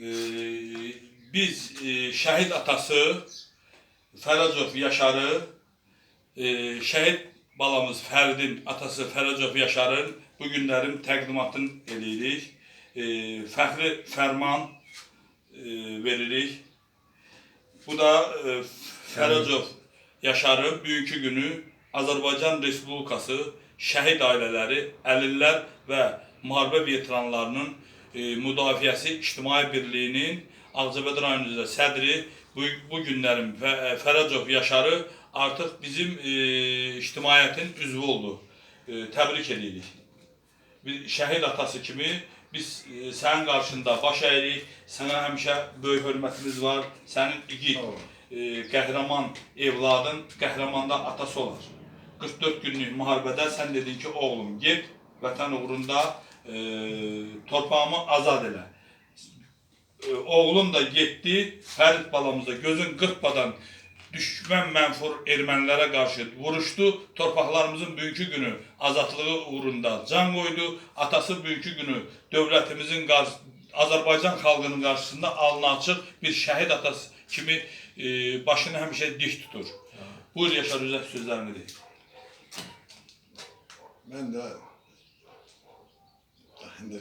Ee, biz e, şehit atası Feracov Yaşar'ı e, şehit balamız Fərdin atası Feracov Yaşar'ın bu günlərin təqdimatını eləyirik. E, fəxri fərman veririk. Bu da Feracov Yaşar'ın bugünkü günü Azərbaycan Respublikası şəhid ailələri, əlillər və müharibə veteranlarının e, müdafiəsi İctimai Birliyinin Ağcabədi rayon üzrə sədri bu, bu günlərin Fə- Fərəcov Yaşarı artıq bizim e, ictimaiyyətin üzvü oldu. E, təbrik edirik. Bir şəhid atası kimi biz e, sənin qarşında baş əyirik. Sənə həmişə böyük hörmətimiz var. Sənin igid, e, qəhrəman evladın qəhrəmanda atası olar. 44 günlük müharibədə sən dedin ki, oğlum get, vətən uğrunda e, torpağımı azad elə. E, oğlum da getdi, Fərid balamıza gözün qırpmadan düşmən mənfur ermənilərə qarşı vuruşdu. Torpaqlarımızın bugünkü günü azadlığı uğrunda can qoydu. Atası bugünkü günü dövlətimizin qarşı Azərbaycan xalqının qarşısında alnı açıq bir şəhid atası kimi e, başını həmişə dik tutur. Buyur Yaşar Üzək sözlərini deyil. Ben de Ende